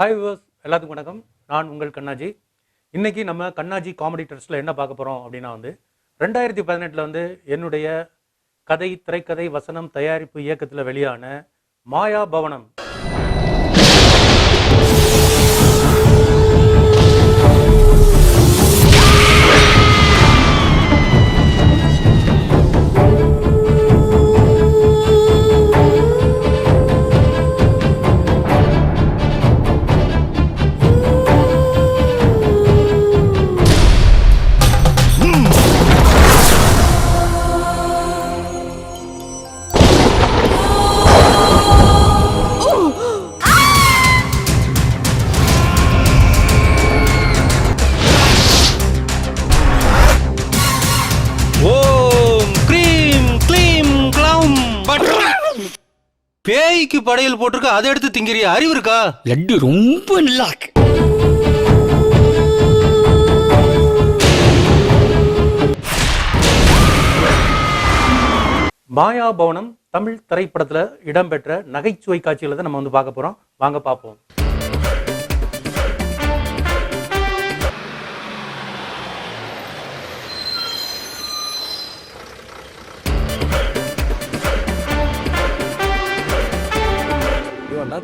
Hi viewers எல்லாத்துக்கும் வணக்கம். நான் உங்கள் கண்ணாஜி. இன்றைக்கி நம்ம கண்ணாஜி காமெடி ட்ரஸ்ட்டில் என்ன பார்க்க போகிறோம் அப்படின்னா வந்து ரெண்டாயிரத்தி பதினெட்டில் வந்து என்னுடைய கதை திரைக்கதை வசனம் தயாரிப்பு இயக்கத்தில் வெளியான மாயா பவனம் பேய்க்கு படையல் போட்டிருக்க அதை எடுத்து திங்கிறியா? அறிவு இருக்கா? லட்டு ரொம்ப நல்லா இருக்கு. மாயா பவனம் தமிழ் திரைப்படத்தில் இடம்பெற்ற நகைச்சுவை காட்சிகளை தான் நம்ம வந்து பார்க்க போகிறோம் வாங்க பார்ப்போம்.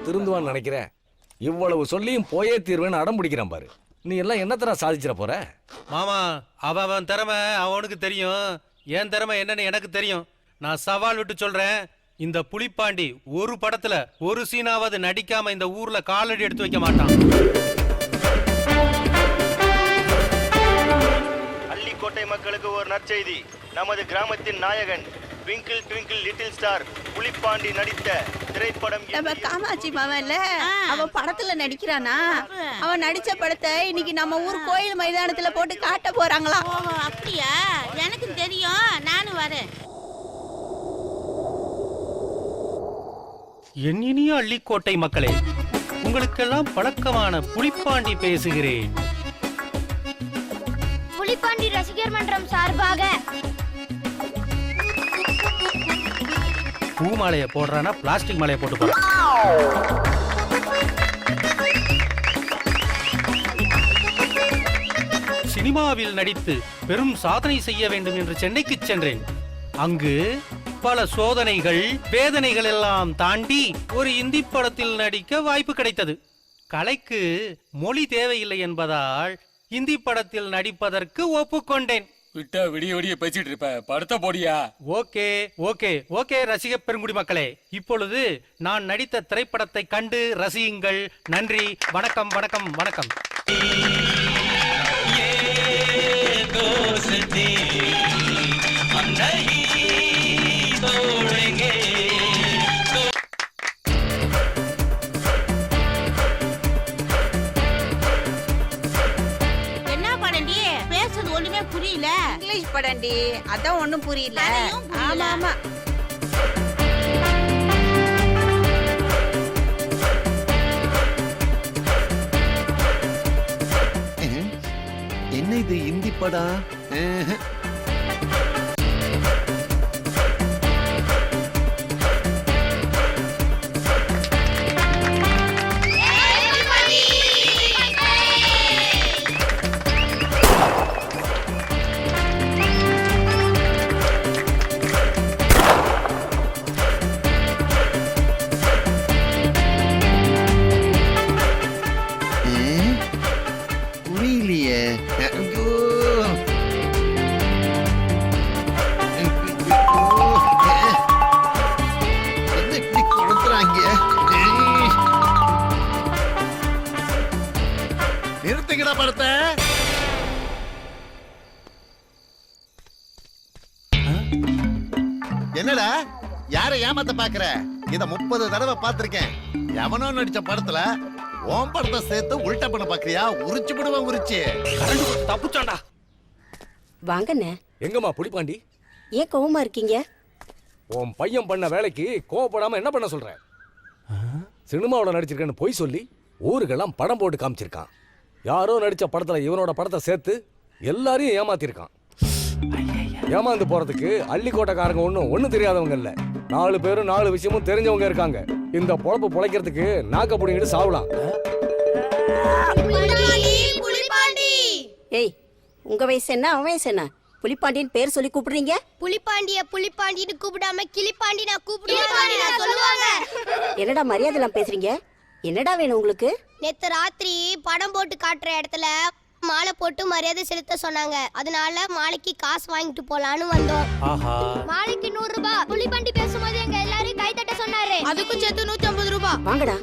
திருந்துவான்னு நினைக்கிறேன். இவ்வளவு சொல்லியும் போயே தீர்வேன்னு அடம் பிடிக்கிறான் பாரு. நீ எல்லாம் என்னத்தடா சாதிச்சிட போற? மாமா அவன் அவன் திறமை அவனுக்கு தெரியும். என் திறமை என்னன்னு எனக்கு தெரியும். நான் சவால் விட்டு சொல்றேன். இந்த புலிப்பாண்டி ஒரு படத்துல ஒரு சீனாவது நடிக்காம இந்த ஊர்ல காலடி எடுத்து வைக்க மாட்டான். அள்ளிக்கோட்டை மக்களுக்கு ஒரு நற்செய்தி. நமது கிராமத்தின் நாயகன் twinkle twinkle little star Pulipandi நடித்த திரைப்படம் நம்ம இன்று காமாட்சி மாவன்ல அவன் படத்துல நடிக்கிறானா? அவன் நடிச்ச படத்தை இன்னைக்கு நம்ம ஊர் கோயில் மைதானத்துல போட்டு காட்ட அப்படியா? எனக்கு தெரியும். நானும் வரேன். என் இனிய அள்ளிக்கோட்டை மக்களே உங்களுக்கெல்லாம் பழக்கமான புலிப்பாண்டி பேசுகிறேன். புலிப்பாண்டி ரசிகர் மன்றம் சார்பாக பூ மாலையை போடுறானா பிளாஸ்டிக் மாலையை போட்டு போறான் சினிமாவில் நடித்து பெரும் சாதனை செய்ய வேண்டும் என்று சென்னைக்கு சென்றேன். அங்கு பல சோதனைகள் வேதனைகள் எல்லாம் தாண்டி ஒரு இந்தி படத்தில் நடிக்க வாய்ப்பு கிடைத்தது. கலைக்கு மொழி தேவையில்லை என்பதால் இந்தி படத்தில் நடிப்பதற்கு ஒப்புக்கொண்டேன். விட்டா விடிய விடிய பேசிட்டு இருப்ப. படுத்த போடியா? ஓகே ஓகே ஓகே ரசிக பெருங்குடி மக்களே. இப்பொழுது நான் நடித்த திரைப்படத்தை கண்டு ரசியுங்கள். நன்றி வணக்கம் வணக்கம் வணக்கம். என்ன பேசுறது ஒண்ணுமே புரியல. இங்கிலீஷ் படம்டி. அதான் ஒண்ணும் புரியல. புரியல. ஆமா ஆமா. என்ன இது இந்தி படம்? புரியலையே ஐயோ. என்ன இப்படி கொளுத்துறாங்க ஏய். நிறுத்துங்கடா படத்தை. என்னடா? யாரை ஏமாத்த பாக்குற? இத முப்பது தடவை பார்த்திருக்கேன். எவனோ நடிச்ச படத்துல ஓம் படத்தை சேர்த்து உள்ட பண்ண பாக்குறியா? உரிச்சு விடுவேன் உரிச்சு. தப்புச்சாண்டா வாங்கண்ணே. எங்கம்மா புலிப்பாண்டி? ஏன் கோவமா இருக்கீங்க? உன் பையன் பண்ண வேலைக்கு கோவப்படாம என்ன பண்ண சொல்ற? சினிமாவில் நடிச்சிருக்கேன்னு பொய் சொல்லி ஊருக்கெல்லாம் படம் போட்டு காமிச்சிருக்கான். யாரோ நடிச்ச படத்துல இவனோட படத்தை சேர்த்து எல்லாரையும் ஏமாத்திருக்கான். ஏமாந்து போறதுக்கு அள்ளிக்கோட்டைக்காரங்க ஒன்றும் ஒன்றும் தெரியாதவங்க இல்ல. நாலு பேரும் நாலு விஷயமும் தெரிஞ்சவங்க இருக்காங்க. இந்த பொழப்பு பொழைக்கிறதுக்கு நாக்க பிடிங்கிட்டு சாவலாம். ஏய் உங்க வயசு என்ன அவன் வயசு என்ன? புலிப்பாண்டியன் பேர் சொல்லி கூப்பிடுறீங்க? புலிப்பாண்டிய புலிப்பாண்டின்னு கூப்பிடாம கிளிப்பாண்டி நான் கூப்பிடுவேன் சொல்லுவாங்க. என்னடா மரியாதை எல்லாம் பேசுறீங்க? என்னடா வேணும் உங்களுக்கு? நேத்து ராத்திரி படம் போட்டு காட்டுற இடத்துல மாலை போட்டு மரியாதை செலுத்த சொன்னாங்க. அதனால மாலைக்கு காசு வாங்கிட்டு போலான்னு வந்தோம். ஆஹா. மாலைக்கு நூறு ரூபாய். புலிப்பாண்டி பேசும்போது எங்க எல்லாரையும் கை தட்ட சொன்னாரு. அதுக்கும் சேர்த்து நூத்தி ஐம்பது ரூபாய். வாங்கடா.